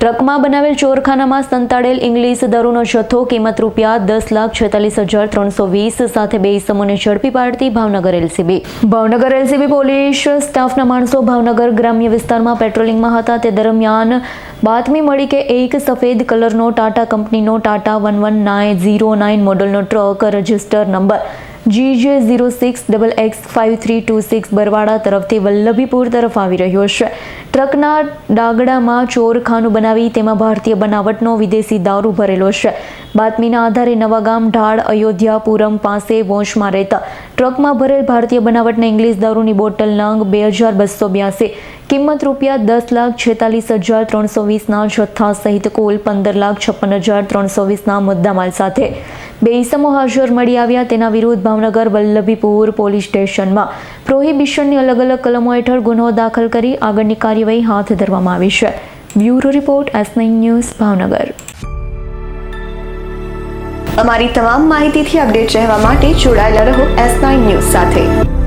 ટ્રકમાં બનાવેલ ચોરખાનામાં સંતાડેલ ઇંગ્લિશ દારૂનો જથ્થો, કિંમત રૂપિયા દસ લાખ છેતાલીસ હજાર ત્રણસો વીસ સાથે બે ઇસમોને ઝડપી પાડતી Bhavnagar LCB. Bhavnagar LCB police સ્ટાફના માણસો ભાવનગર ગ્રામ્ય વિસ્તારમાં પેટ્રોલિંગમાં હતા. તે દરમિયાન બાતમી મળી કે એક સફેદ કલરનો ટાટા કંપનીનો Tata one one nine zero nine મોડલનો truck register number G J zero six double X five three two six Barvada તરફથી વલ્લભીપુર તરફ આવી રહ્યો છે. ટ્રકના ડાગડામાં ચોરખાનું બનાવી તેમાં ભારતીય બનાવટનો વિદેશી દારૂ ભરેલો છે. બાતમીના આધારે નવાગામ ઢાળ અયોધ્યાપુરમ પાસે વોંચમાં રહેતા ટ્રકમાં ભરેલ ભારતીય બનાવટના ઇંગ્લિશ દારૂની બોટલ નંગ બે હજાર બસો બ્યાસી. કિંમત રૂપિયા દસ લાખ છેતાલીસ હજાર ત્રણસો વીસના જથ્થા સહિત કુલ પંદર લાખ છપ્પન હજાર ત્રણસો વીસના મુદ્દામાલ સાથે. બે ઇસમો હાજર મળી આવ્યા તેના વિરુદ્ધ ભાવનગર વલ્લભીપુર પોલીસ સ્ટેશનમાં. પ્રોહિબિશનની અલગ અલગ કલમો હેઠળ ગુનો દાખલ કરી આગળની કાર્યવાહી હાથ ધરવામાં આવી છે. Bureau report S news, Bhavnagar. અમારી તમામ માહિતીથી અપડેટ રહેવા માટે જોડાયેલા રહો એસ ન્યૂઝ સાથે.